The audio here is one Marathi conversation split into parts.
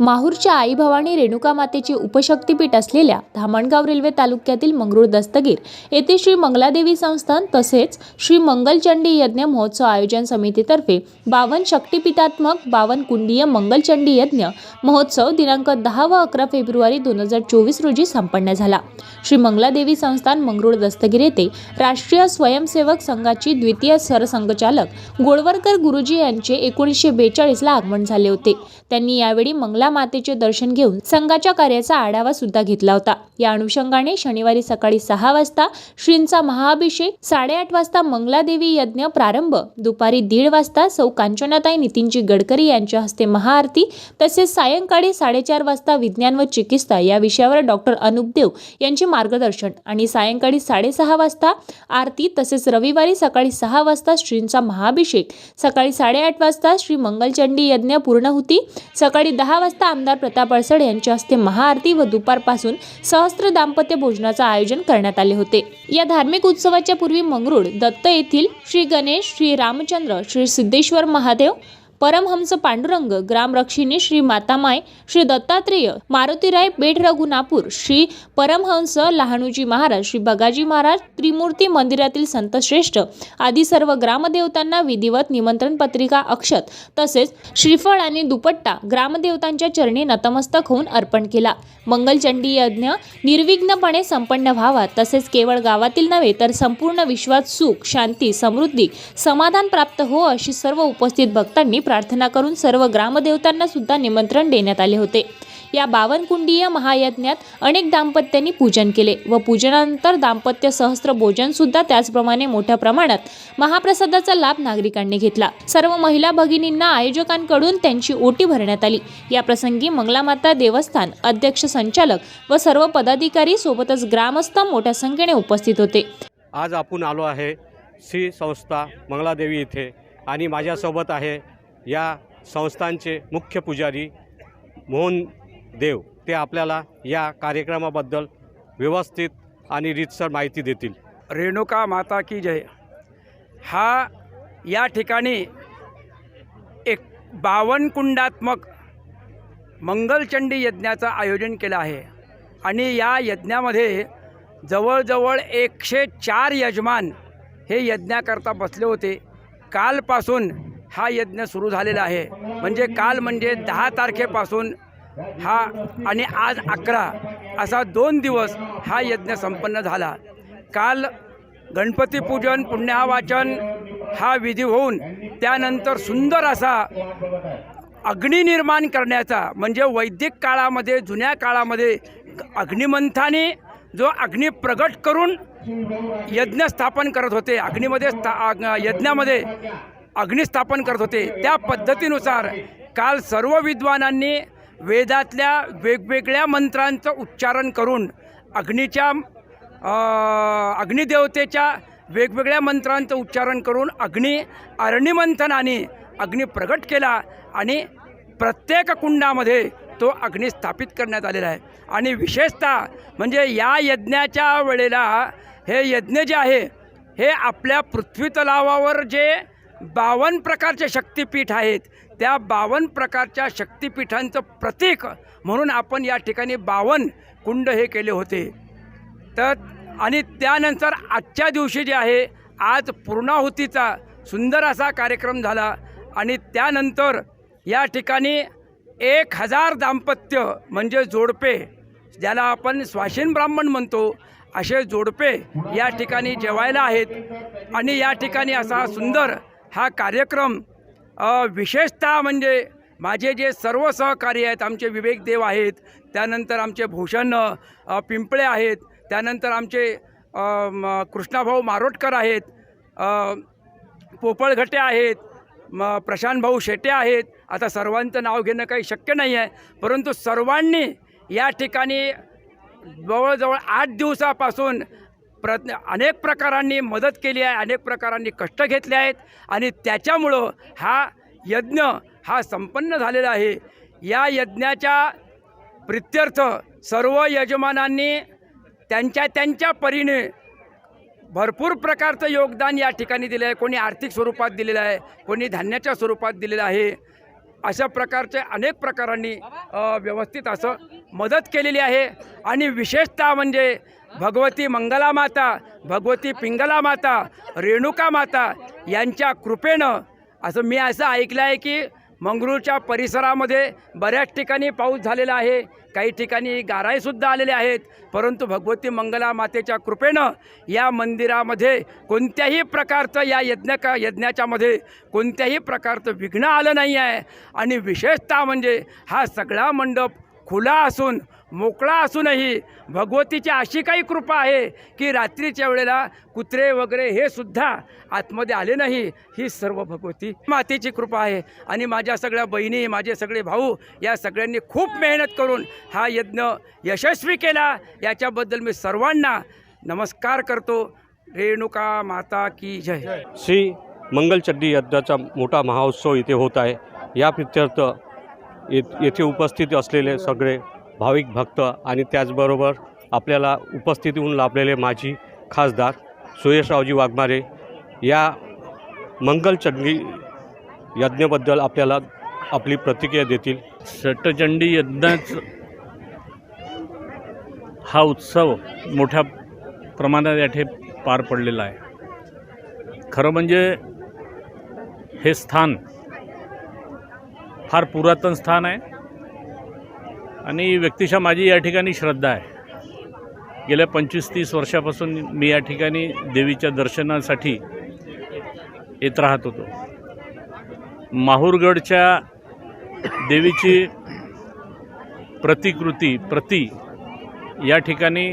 माहूरच्या आई भवानी रेणुका मातेचे उपशक्तीपीठ असलेल्या धामणगाव रेल्वे तालुक्यातील मंगरुळ दस्तगीर येथे श्री मंगलादेवी संस्थान तसेच श्री मंगलचंडी यज्ञ महोत्सव आयोजन समितीतर्फे बावन शक्तिपीठात्मक बावन कुंडीय मंगलचंडी यज्ञ महोत्सव दिनांक दहा व अकरा फेब्रुवारी दोन हजार चोवीस रोजी संपन्न झाला. श्री मंगलादेवी संस्थान मंगरुळ दस्तगीर येथे राष्ट्रीय स्वयंसेवक संघाची द्वितीय सरसंघचालक गोळवरकर गुरुजी यांचे एकोणीसशे बेचाळीसला आगमन झाले होते. त्यांनी यावेळी मंगला मातेचे दर्शन घेऊन संघाच्या कार्याचा आढावा सुद्धा घेतला होता. या अनुषंगाने शनिवारी सकाळी सहा वाजता श्रींचा महाअभिषेक साडेआठ वाजता मंगलादेवी यज्ञ प्रारंभ दुपारी दीड वाजता सौ कांचनाताई नितीनजी गडकरी यांच्या हस्ते महाआरती तसेच सायंकाळी साडेचार वाजता विज्ञान व चिकित्सा या विषयावर डॉक्टर अनुप देव यांचे मार्गदर्शन आणि सायंकाळी साडेसहा वाजता आरती तसेच रविवारी सकाळी सहा वाजता श्रींचा महाअभिषेक सकाळी साडेआठ वाजता श्री मंगलचंडी यज्ञ पूर्ण होती सकाळी दहा वाजता आमदार प्रताप अडसड यांच्या हस्ते महाआरती व दुपारपासून सहस्त्र दाम्पत्य भोजनाचं आयोजन करण्यात आले होते. या धार्मिक उत्सवाच्या पूर्वी मंगरुळ दत्त येथील श्री गणेश श्री रामचंद्र श्री सिद्धेश्वर महादेव परमहंस पांडुरंग ग्रामरक्षिणी श्री मातामाय श्री दत्तात्रेय मारुतीराय बेट रघुनापूर श्री परमहंस लहानूजी महाराज श्री बगाजी महाराज त्रिमूर्ती मंदिरातील संतश्रेष्ठ आदी सर्व ग्रामदेवतांना विधिवत निमंत्रण पत्रिका अक्षत तसेच श्रीफळ आणि दुपट्टा ग्रामदेवतांच्या चरणी नतमस्तक होऊन अर्पण केला. मंगलचंडी यज्ञ निर्विघ्नपणे संपन्न व्हावा तसेच केवळ गावातील नव्हे तर संपूर्ण विश्वात सुख शांती समृद्धी समाधान प्राप्त हो अशी सर्व उपस्थित भक्तांनी प्रार्थना करून सर्व ग्रामदेवतांना सुद्धा निमंत्रण देण्यात आले होते. या बावनकुंडीय महायज्ञात अनेक दाम्पत्यांनी पूजन केले व पूजनानंतर दाम्पत्य सहस्त्र भोजन सुद्धा त्याचप्रमाणे मोठ्या प्रमाणात महाप्रसादाचा लाभ नागरिकांनी घेतला. सर्व महिला भगिनींना आयोजकांकडून त्यांची ओटी भरण्यात आली. या प्रसंगी मंगलामाता देवस्थान अध्यक्ष संचालक व सर्व पदाधिकारी सोबतच ग्रामस्थ मोठ्या संख्येने उपस्थित होते. आज आपण आलो आहे श्री संस्था मंगलादेवी इथे आणि माझ्यासोबत आहे या संस्थांचे मुख्य पुजारी मोहन देव ते आपल्याला या कार्यक्रमाबद्दल व्यवस्थित आणि रीतसर माहिती देतील. रेणुका माता की जय. हा या ठिकाणी एक बावनकुंडात्मक मंगलचंडी यज्ञाचं आयोजन केलं आहे. आणि या यज्ञामध्ये जवळजवळ एकशे चार यजमान हे यज्ञाकरता बसले होते. कालपासून हा यज्ञ सुरू झालेला आहे. म्हणजे काल म्हणजे दहा तारखेपासून हा आणि आज अकरा असा दोन दिवस हा यज्ञ संपन्न झाला. काल गणपतीपूजन पुण्यावाचन हा विधी होऊन त्यानंतर सुंदर असा अग्नी निर्माण करण्याचा म्हणजे वैदिक काळामध्ये जुन्या काळामध्ये अग्निमंथाने जो अग्नी प्रगट करून यज्ञ स्थापन करत होते. अग्नीमध्ये स्था यज्ञामध्ये अग्निस्थापन करत होते. त्या पद्धतीनुसार काल सर्व विद्वानांनी वेदातल्या वेगवेगळ्या मंत्रांचं उच्चारण करून अग्नीच्या अग्निदेवतेच्या वेगवेगळ्या मंत्रांचं उच्चारण करून अग्नी अरणिमंथनाने अग्नी प्रगट केला आणि प्रत्येक कुंडामध्ये तो अग्नी स्थापित करण्यात आलेला आहे. आणि विशेषतः म्हणजे या यज्ञाच्या वेळेला हे यज्ञ जे आहे हे आपल्या पृथ्वीतलावावर जे बावन्न प्रकारचे शक्तिपीठ आहेत. त्या बावन्न प्रकारच्या शक्तिपीठांचं प्रतीक म्हणून आपण या ठिकाणी बावन्न कुंड हे केले होते. तर आणि त्यानंतर आजच्या दिवशी जे आहे आज पूर्णाहुतीचा सुंदर असा कार्यक्रम झाला. आणि त्यानंतर या ठिकाणी एक हजार दाम्पत्य म्हणजे जोडपे ज्याला आपण स्वाशीन ब्राह्मण म्हणतो असे जोडपे या ठिकाणी जेवायला आहेत. आणि या ठिकाणी असा सुंदर हा कार्यक्रम विशेषतः म्हणजे माझे जे सर्व सहकारी आहेत आमचे विवेक देव आहेत त्यानंतर आमचे भूषण पिंपळे आहेत त्यानंतर आमचे म, कृष्णाभाऊ मारोटकर आहेत पोपळघटे आहेत म प्रशांतभाऊ शेटे आहेत. आता सर्वांचं नाव घेणं काही शक्य नाही आहे परंतु सर्वांनी या ठिकाणी जवळजवळ आठ दिवसापासून प्रयत्न अनेक प्रकारांनी मदत केली आहे अनेक प्रकारांनी कष्ट घेतले आहेत आणि त्याच्यामुळं हा यज्ञ हा संपन्न झालेला आहे. या यज्ञाच्या प्रित्यर्थ सर्व यजमानांनी त्यांच्या त्यांच्या परीने भरपूर प्रकारचं योगदान या ठिकाणी दिलं आहे. कोणी आर्थिक स्वरूपात दिलेलं आहे कोणी धान्याच्या स्वरूपात दिलेलं आहे. अशा प्रकारचे अनेक प्रकारांनी व्यवस्थित असं मदत केलेली आहे. आणि विशेषतः म्हणजे भगवती मंगला माता भगवती पिंगला माता रेणुका माता यांच्या कृपेनं असं मी असं ऐकलं आहे की मंगरूळच्या परिसरामध्ये बऱ्याच ठिकाणी पाऊस झालेला आहे. काही ठिकाणी गाराईसुद्धा आलेले आहेत. परंतु भगवती मंगला मातेच्या कृपेनं या मंदिरामध्ये कोणत्याही प्रकारचं या यज्ञ का यज्ञाच्यामध्ये कोणत्याही प्रकारचं विघ्न आलं नाही आहे. आणि विशेषतः म्हणजे हा सगळा मंडप खुला असून मोकळा असूनही भगवतीची अशी काही कृपा आहे की रात्रीच्या वेळेला कुत्रे वगैरे हे सुद्धा आतमध्ये आले नाही ही सर्व भगवती मातेची कृपा आहे. आणि माझ्या सगळ्या बहिणी माझे सगळे भाऊ या सगळ्यांनी खूप मेहनत करून हा यज्ञ यशस्वी केला. याच्याबद्दल मी सर्वांना नमस्कार करतो. रेणुका माता की जय. श्री मंगलचड्डी यज्ञाचा मोठा महाउत्सव इथे होत आहे. या प्रित्यर्थ येथे उपस्थित असलेले सगळे भाविक भक्त आणि त्याचबरोबर आपल्याला उपस्थितीहून लाभलेले माजी खासदार सुयशरावजी वाघमारे या मंगलचंडी यज्ञबद्दल आपल्याला आपली प्रतिक्रिया देतील. षटचंडी यज्ञाच हा उत्सव मोठ्या प्रमाणात याठे पार पडलेला आहे. खरं म्हणजे हे स्थान फार पुरातन स्थान आहे. आणि व्यक्तिशः माझी या ठिकाणी श्रद्धा आहे. गेल्या पंचवीस तीस वर्षापासून मी या ठिकाणी देवीच्या दर्शनासाठी येत राहत होतो. माहूरगडच्या देवीची प्रतिकृती प्रती या ठिकाणी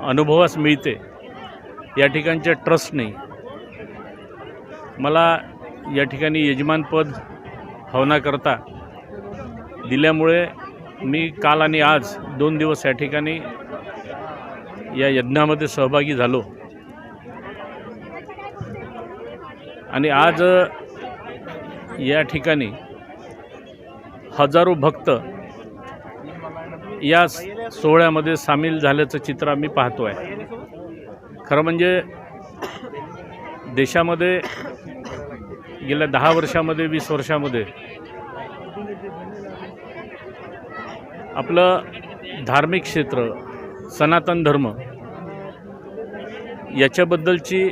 अनुभवास मिळते. या ठिकाणच्या ट्रस्टने मला या ठिकाणी यजमानपद हवनाकरता दिल्यामुळे मी काल आणि आज दोन दिवस या ठिकाणी या यज्ञामध्ये सहभागी झालो. आणि आज या ठिकाणी हजारो भक्त या सोहळ्यामध्ये सामील झाल्याचं चित्र आम्ही पाहतो आहे खरं म्हणजे देशामध्ये गेल्या दहा वर्षामध्ये वीस वर्षामध्ये आपलं धार्मिक क्षेत्र सनातन धर्म याच्याबद्दलची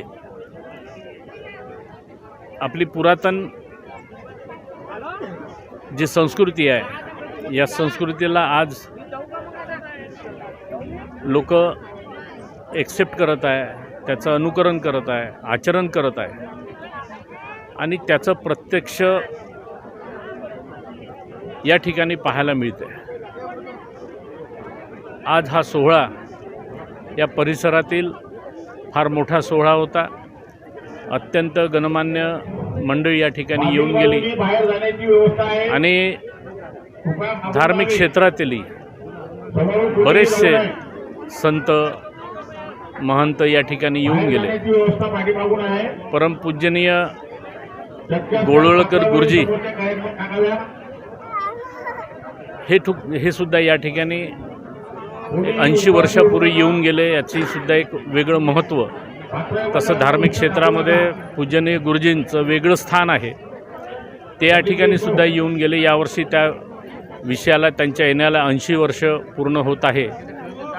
आपली पुरातन जी संस्कृती आहे या संस्कृतीला आज लोक एक्सेप्ट करत आहे त्याचं अनुकरण करत आहे आचरण करत आहे. आणि त्याचं प्रत्यक्ष या ठिकाणी पाहायला मिळते आज हा सोहळा या परिसरातील फार मोठा सोहळा होता. अत्यंत गणमान्य मंडळी या ठिकाणी येऊन गेली. आणि धार्मिक क्षेत्रातील बरेचसे संत महंत या ठिकाणी येऊन गेले. परमपूजनीय गोळवळकर गुरुजी हे ठुक हे सुद्धा या ठिकाणी ऐंशी वर्षापूर्वी येऊन गेले याची सुद्धा एक वेगळं महत्त्व. तसं धार्मिक क्षेत्रामध्ये पूजनीय गुरुजींचं वेगळं स्थान आहे. ते या ठिकाणी सुद्धा येऊन गेले. यावर्षी त्या विषयाला त्यांच्या येण्याला ऐंशी वर्ष पूर्ण होत आहे.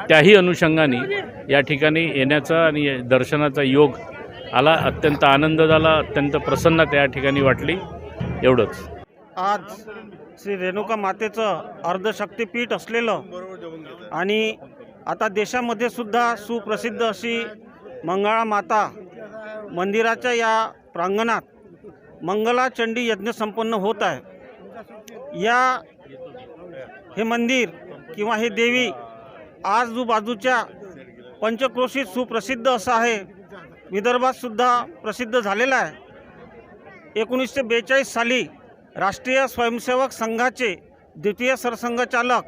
त्याही अनुषंगाने या ठिकाणी येण्याचा आणि दर्शनाचा योग आला. अत्यंत आनंद झाला अत्यंत प्रसन्नता या ठिकाणी वाटली. एवढंच. आज श्री रेणुका मातेचं अर्धशक्तिपीठ असलेलं आणि आता देशामध्ये सुद्धा सुप्रसिद्ध अशी मंगळा माता मंदिराच्या या प्रांगणात मंगला चंडी यज्ञ संपन्न होत आहे. या हे मंदिर किंवा हे देवी आजूबाजूच्या पंचक्रोशीत सुप्रसिद्ध असं आहे. विदर्भात सुद्धा प्रसिद्ध झालेलं आहे. एकोणीसशे बेचाळीस साली राष्ट्रीय स्वयंसेवक संघाचे द्वितीय सरसंघचालक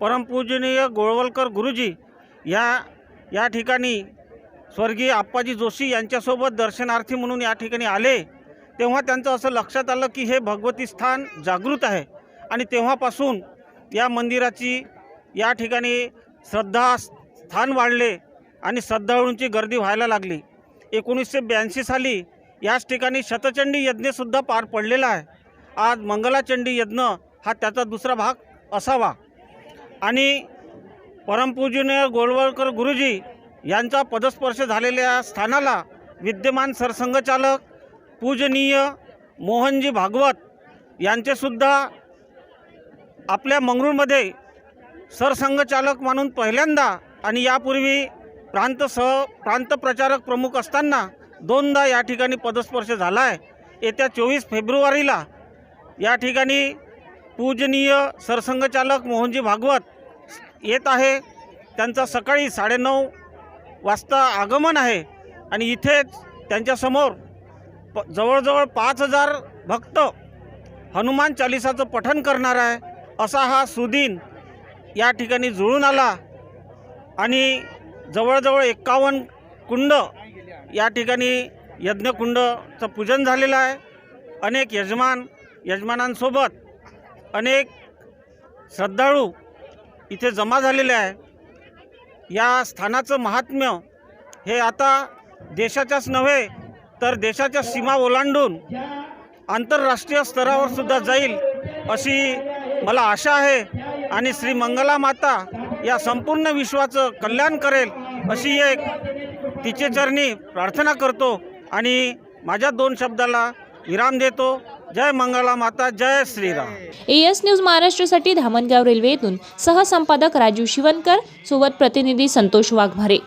परमपूजनीय गोळवलकर गुरुजी या या ठिकाणी स्वर्गीय आप्पाजी जोशी यांच्यासोबत दर्शनार्थी म्हणून या ठिकाणी आले. तेव्हा त्यांचं असं लक्षात आलं की हे भगवती स्थान जागृत आहे आणि तेव्हापासून या मंदिराची या ठिकाणी श्रद्धा स्थान वाढले आणि श्रद्धाळूंची गर्दी व्हायला लागली. एकोणीसशे ब्याऐंशी साली याच ठिकाणी शतचंडी यज्ञसुद्धा पार पडलेला आहे. आज मंगलाचंडी यज्ञ हा त्याचा दुसरा भाग असावा. आणि परमपूजनीय गोळवळकर गुरुजी यांचा पदस्पर्श झालेल्या स्थानाला विद्यमान सरसंघचालक पूजनीय मोहनजी भागवत यांचेसुद्धा आपल्या मंगरूळमध्ये सरसंघचालक म्हणून पहिल्यांदा आणि यापूर्वी प्रांत सह प्रांत प्रचारक प्रमुख असताना दोनदा या ठिकाणी पदस्पर्श झाला आहे येत्या चोवीस फेब्रुवारीला या ठिकाणी पूजनीय सरसंघचालक मोहनजी भागवत येत आहे. त्यांचं सकाळी साडेनऊ वाजता आगमन आहे आणि इथेच त्यांच्यासमोर प जवळजवळ पाच हजार भक्त हनुमान चालिसाचं पठन करणार आहे असा हा सुदिन या ठिकाणी जुळून आला आणि जवळजवळ एक्कावन्न कुंड या ठिकाणी यज्ञकुंडचं पूजन झालेलं आहे. अनेक यजमान यजमानांसोबत अनेक श्रद्धाळू इथे जमा झालेले आहे. या स्थानाचं महात्म्य हे आता देशाच्याच नव्हे तर देशाच्या सीमा ओलांडून आंतरराष्ट्रीय स्तरावर सुद्धा जाईल अशी मला आशा आहे आणि श्री मंगला माता या संपूर्ण विश्वाचं कल्याण करेल अशी एक तिचे चरणी प्रार्थना करतो आणि माझ्या दोन शब्दाला विराम देतो. जय मंगला माता जय श्रीराम. एएस न्यूज महाराष्ट्रासाठी धामणगाव रेल्वे येथून सहसंपादक राजू शिवनकर सोबत प्रतिनिधी संतोष वाघमारे.